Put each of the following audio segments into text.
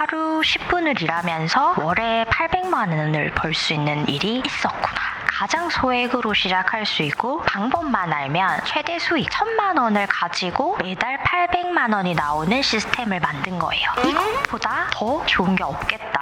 하루 10분을 일하면서 월에 800만 원을 벌 수 있는 일이 있었구나. 가장 소액으로 시작할 수 있고 방법만 알면 최대 수익 1000만 원을 가지고 매달 800만 원이 나오는 시스템을 만든 거예요. 이것보다 더 좋은 게 없겠다.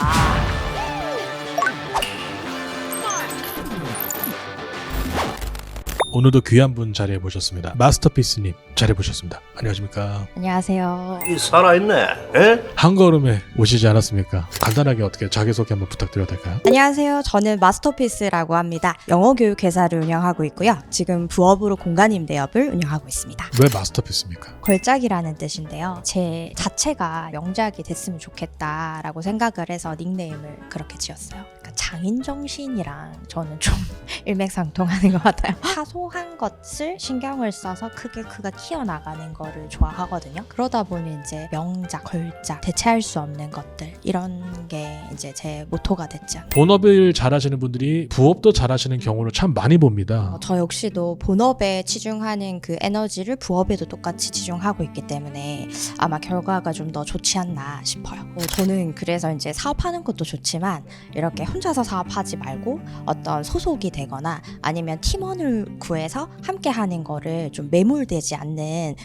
오늘도 귀한 분 자리해 보셨습니다. 마스터피스님 자리해 보셨습니다. 안녕하십니까? 안녕하세요. 이 살아있네. 에? 한 걸음에 오시지 않았습니까? 간단하게 어떻게 자기소개 한번 부탁드려도 될까요? 안녕하세요. 저는 마스터피스라고 합니다. 영어 교육 회사를 운영하고 있고요. 지금 부업으로 공간 임 대업을 운영하고 있습니다. 왜 마스터피스입니까? 걸작이라는 뜻인데요. 제 자체가 명작이 됐으면 좋겠다라고 생각을 해서 닉네임을 그렇게 지었어요. 그러니까 장인 정신이랑 저는 좀 일맥상통하는 것 같아요. 사소한 것을 신경을 써서 크게 크게 키워나가는 거를 좋아하거든요. 그러다 보니 이제 명작, 걸작, 대체할 수 없는 것들 이런 게 이제 제 모토가 않나. 본업을 잘하시는 분들이 부업도 잘하시는 경우를 참 많이 봅니다. 어, 저 역시도 본업에 치중하는 그 에너지를 부업에도 똑같이 치중하고 있기 때문에 아마 결과가 좀 더 좋지 않나 싶어요. 어, 저는 그래서 이제 사업하는 것도 좋지만 이렇게 혼자서 사업하지 말고 어떤 소속이 되거나 아니면 팀원을 구해서 함께 하는 거를 좀 매몰되지 않는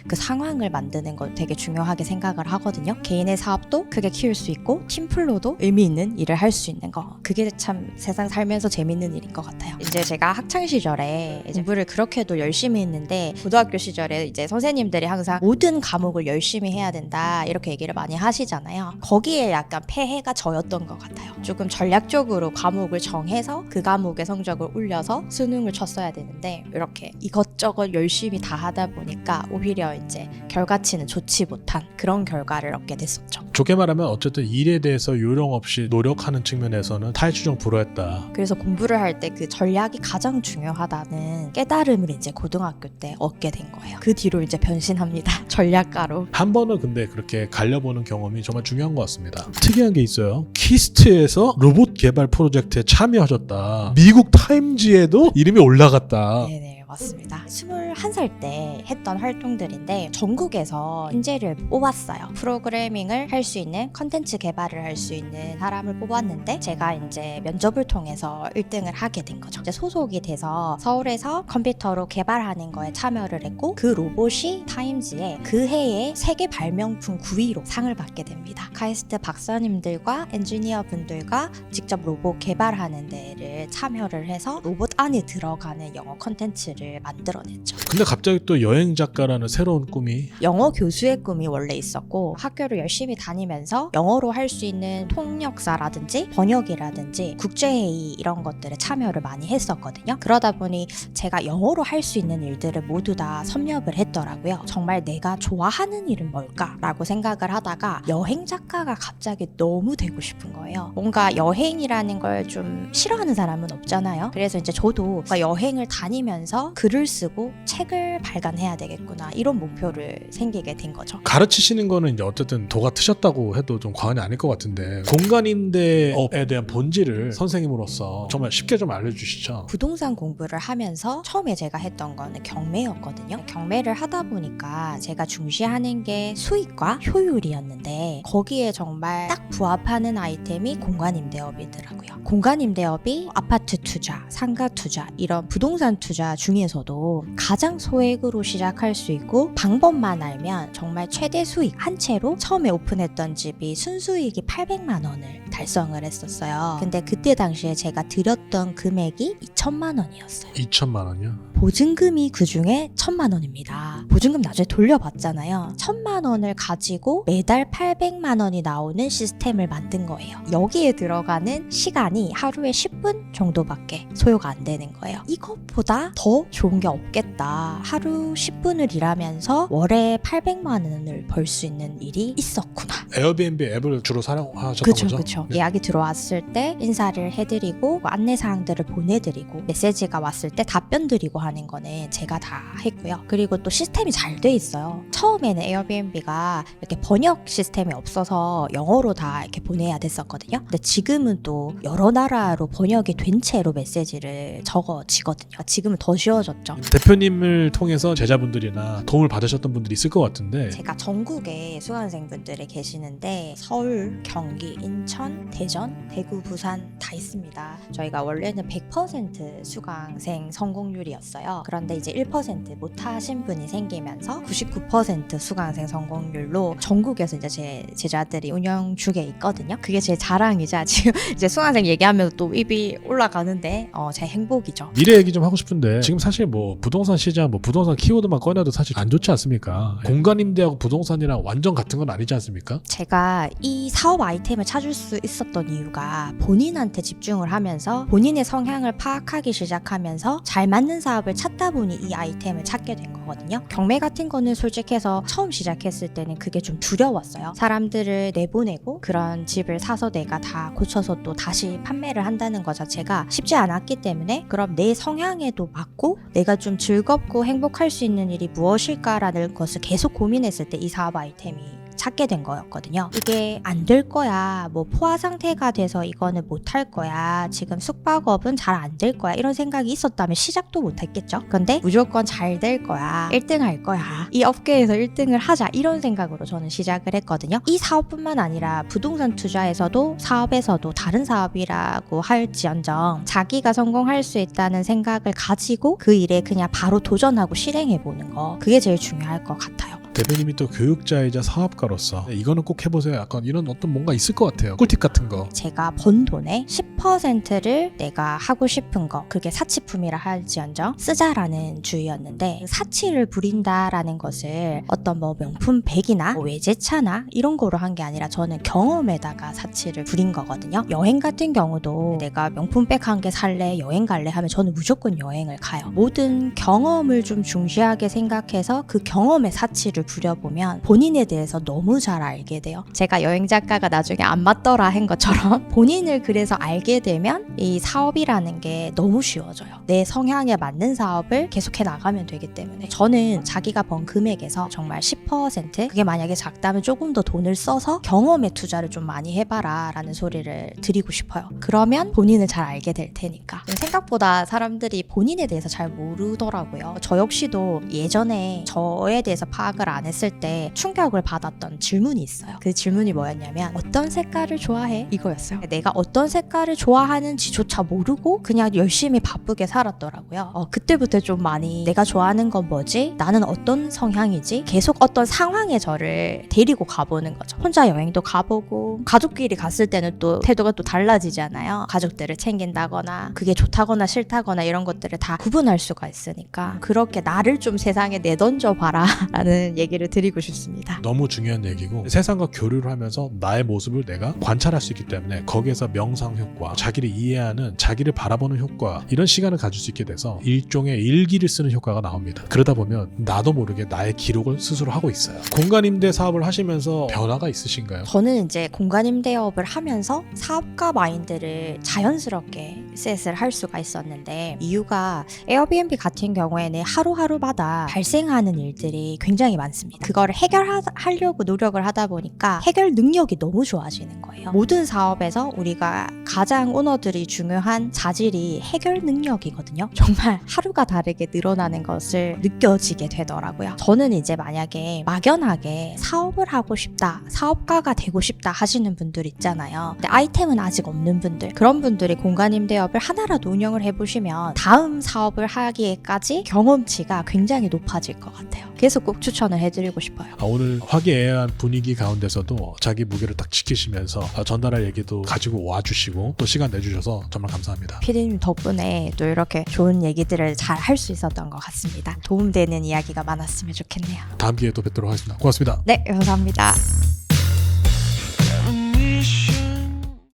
그 상황을 만드는 걸 되게 중요하게 생각을 하거든요. 개인의 사업도 크게 키울 수 있고 팀플로도 의미 있는 일을 할 수 있는 거. 그게 참 세상 살면서 재밌는 일인 것 같아요. 이제 제가 학창 시절에 이제 공부를 그렇게도 열심히 했는데 고등학교 시절에 이제 선생님들이 항상 모든 과목을 열심히 해야 된다 이렇게 얘기를 많이 하시잖아요. 거기에 약간 폐해가 저였던 것 같아요. 조금 전략적으로 과목을 정해서 그 과목의 성적을 올려서 수능을 쳤어야 되는데 이렇게 이것저것 열심히 다 하다 보니까 오히려 이제 결과치는 좋지 못한 그런 결과를 얻게 됐었죠. 좋게 말하면 어쨌든 일에 대해서 요령 없이 노력하는 측면에서는 탈주정 불허했다. 그래서 공부를 할 때 그 전략이 가장 중요하다는 깨달음을 이제 고등학교 때 얻게 된 거예요. 그 뒤로 이제 변신합니다. 전략가로. 한 번은 근데 그렇게 갈려보는 경험이 정말 중요한 것 같습니다. 특이한 게 있어요. 키스트에서 로봇 개발 프로젝트에 참여하셨다. 미국 타임지에도 이름이 올라갔다. 네네 맞습니다. 21살 때 했던 활동들인데 전국에서 인재를 뽑았어요. 프로그래밍을 할 수 있는 컨텐츠 개발을 할 수 있는 사람을 뽑았는데 제가 이제 면접을 통해서 1등을 하게 된 거죠. 이제 소속이 돼서 서울에서 컴퓨터로 개발하는 거에 참여를 했고 그 로봇이 타임즈에 그 해의 세계 발명품 9위로 상을 받게 됩니다. 카이스트 박사님들과 엔지니어 분들과 직접 로봇 개발하는 데를 참여를 해서 로봇 안에 들어가는 영어 컨텐츠를 만들어냈죠. 근데 갑자기 또 여행 작가라는 새로운 꿈이 영어 교수의 꿈이 원래 있었고 학교를 열심히 다니면서 영어로 할 수 있는 통역사라든지 번역이라든지 국제회의 이런 것들에 참여를 많이 했었거든요. 그러다 보니 제가 영어로 할 수 있는 일들을 모두 다 섭렵을 했더라고요. 정말 내가 좋아하는 일은 뭘까라고 생각을 하다가 여행 작가가 갑자기 너무 되고 싶은 거예요. 뭔가 여행이라는 걸 좀 싫어하는 사람은 없잖아요. 그래서 이제 저도 여행을 다니면서 글을 쓰고 책을 발간해야 되겠구나 이런 목표를 생기게 된 거죠. 가르치시는 거는 이제 어쨌든 도가 트셨다고 해도 좀 과언이 아닐 것 같은데 공간임대업에 대한 본질을 선생님으로서 정말 쉽게 좀 알려주시죠. 부동산 공부를 하면서 처음에 제가 했던 거는 경매였거든요. 경매를 하다 보니까 제가 중시하는 게 수익과 효율이었는데 거기에 정말 딱 부합하는 아이템이 공간임대업이더라고요. 공간임대업이 아파트 투자, 상가 투자 이런 부동산 투자 중에 서도 가장 소액으로 시작할 수 있고 방법만 알면 정말 최대 수익 한 채로 처음에 오픈했던 집이 순수익이 800만 원을 달성을 했었어요. 근데 그때 당시에 제가 드렸던 금액이 2천만 원이었어요. 2천만 원이요? 보증금이 그 중에 천만 원입니다. 보증금 나중에 돌려받잖아요. 천만 원을 가지고 매달 800만 원이 나오는 시스템을 만든 거예요. 여기에 들어가는 시간이 하루에 10분 정도밖에 소요가 안 되는 거예요. 이것보다 더 좋은 게 없겠다. 하루 10분을 일하면서 월에 800만 원을 벌 수 있는 일이 있었구나. 에어비앤비 앱을 주로 사용하셨던 그쵸 거죠? 그쵸 네. 예약이 들어왔을 때 인사를 해드리고 뭐 안내 사항들을 보내드리고 메시지가 왔을 때 답변 드리고 하는 거는 제가 다 했고요. 그리고 또 시스템이 잘 돼 있어요. 처음에는 에어비앤비가 이렇게 번역 시스템이 없어서 영어로 다 이렇게 보내야 됐었거든요. 근데 지금은 또 여러 나라로 번역이 된 채로 메시지를 적어지거든요. 지금은 더 쉬워졌죠. 대표님을 통해서 제자분들이나 도움을 받으셨던 분들이 있을 것 같은데 제가 전국에 수강생분들이 계시는데 서울, 경기, 인천, 대전, 대구, 부산 다 있습니다. 저희가 원래는 100% 수강생 성공률이었어요. 그런데 이제 1% 못하신 분이 생기면서 99% 수강생 성공률로 전국에서 이제 제 제자들이 운영 중에 있거든요. 그게 제 자랑이자 지금 이제 수강생 얘기하면 또 입이 올라가는데 어, 제 행복이죠. 미래 얘기 좀 하고 싶은데 지금 사실 뭐 부동산 시장 뭐 부동산 키워드만 꺼내도 사실 안 좋지 않습니까? 공간 임대하고 부동산이랑 완전 같은 건 아니지 않습니까? 제가 이 사업 아이템을 찾을 수 있었던 이유가 본인한테 집중을 하면서 본인의 성향을 파악하기 시작하면서 잘 맞는 사업을 찾다 보니 이 아이템을 찾게 된 거거든요. 경매 같은 거는 솔직해서 처음 시작했을 때는 그게 좀 두려웠어요. 사람들을 내보내고 그런 집을 사서 내가 다 고쳐서 또 다시 판매를 한다는 것 자체가 쉽지 않았기 때문에 그럼 내 성향에도 맞고 내가 좀 즐겁고 행복할 수 있는 일이 무엇일까라는 것을 계속 고민했을 때 이 사업 아이템이 찾게 된 거였거든요. 이게 안 될 거야. 뭐 포화 상태가 돼서 이거는 못 할 거야. 지금 숙박업은 잘 안 될 거야. 이런 생각이 있었다면 시작도 못 했겠죠. 근데 무조건 잘 될 거야. 1등 할 거야. 이 업계에서 1등을 하자. 이런 생각으로 저는 시작을 했거든요. 이 사업뿐만 아니라 부동산 투자에서도 사업에서도 다른 사업이라고 할지언정 자기가 성공할 수 있다는 생각을 가지고 그 일에 그냥 바로 도전하고 실행해 보는 거. 그게 제일 중요할 것 같아요. 대표님이 또 교육자이자 사업가로서 네, 이거는 꼭 해보세요. 약간 이런 어떤 뭔가 있을 것 같아요. 꿀팁 같은 거. 제가 번 돈의 10%를 내가 하고 싶은 거 그게 사치품이라 할지언정 쓰자라는 주의였는데 사치를 부린다라는 것을 어떤 뭐 명품 백이나 뭐 외제차나 이런 거로 한 게 아니라 저는 경험에다가 사치를 부린 거거든요 여행 같은 경우도 내가 명품 백 한 개 살래 여행 갈래 하면 저는 무조건 여행을 가요 모든 경험을 좀 중시하게 생각해서 그 경험에 사치를 부려보면 본인에 대해서 너무 잘 알게 돼요 제가 여행 작가가 나중에 안 맞더라 한 것처럼 본인을 그래서 알게 되면 이 사업이라는 게 너무 쉬워져요. 내 성향에 맞는 사업을 계속해 나가면 되기 때문에 저는 자기가 번 금액에서 정말 10% 그게 만약에 작다면 조금 더 돈을 써서 경험에 투자를 좀 많이 해봐라 라는 소리를 드리고 싶어요. 그러면 본인을 잘 알게 될 테니까. 생각보다 사람들이 본인에 대해서 잘 모르더라고요. 저 역시도 예전에 저에 대해서 파악을 안 했을 때 충격을 받았던 질문이 있어요. 그 질문이 뭐였냐면 어떤 색깔을 좋아해? 이거였어요. 내가 어떤 색깔을 좋아하는지조차 모르고 그냥 열심히 바쁘게 살았더라고요. 어, 그때부터 좀 많이 내가 좋아하는 건 뭐지? 나는 어떤 성향이지? 계속 어떤 상황에 저를 데리고 가보는 거죠. 혼자 여행도 가보고 가족끼리 갔을 때는 또 태도가 또 달라지잖아요. 가족들을 챙긴다거나 그게 좋다거나 싫다거나 이런 것들을 다 구분할 수가 있으니까 그렇게 나를 좀 세상에 내던져 봐라 라는 얘기를 드리고 싶습니다. 너무 중요한 얘기고 세상과 교류를 하면서 나의 모습을 내가 관찰할 수 있기 때문에 거기에서 명상 효과, 자기를 이해하는 자기를 바라보는 효과 이런 시간을 가질 수 있게 돼서 일종의 일기를 쓰는 효과가 나옵니다. 그러다 보면 나도 모르게 나의 기록을 스스로 하고 있어요. 공간 임대 사업을 하시면서 변화가 있으신가요? 저는 이제 공간 임대업을 하면서 사업가 마인드를 자연스럽게 셋을 할 수가 있었는데 이유가 에어비앤비 같은 경우에는 하루하루마다 발생하는 일들이 굉장히 많 습니다. 그거를 해결하려고 노력을 하다 보니까 해결 능력이 너무 좋아지는 거예요. 모든 사업에서 우리가 가장 오너들이 중요한 자질이 해결 능력이거든요. 정말 하루가 다르게 늘어나는 것을 느껴지게 되더라고요. 저는 이제 만약에 막연하게 사업을 하고 싶다, 사업가가 되고 싶다 하시는 분들 있잖아요. 근데 아이템은 아직 없는 분들, 그런 분들이 공간 임대업을 하나라도 운영을 해보시면 다음 사업을 하기에까지 경험치가 굉장히 높아질 것 같아요. 그래서 꼭 추천을 해드리고 싶어요. 아, 오늘 화기애애한 분위기 가운데서도 자기 무게를 딱 지키시면서 아, 전달할 얘기도 가지고 와주시고 또 시간 내주셔서 정말 감사합니다. 피디님 덕분에 또 이렇게 좋은 얘기들을 잘 할 수 있었던 것 같습니다. 도움되는 이야기가 많았으면 좋겠네요. 다음 기회에 또 뵙도록 하겠습니다. 고맙습니다. 네, 감사합니다.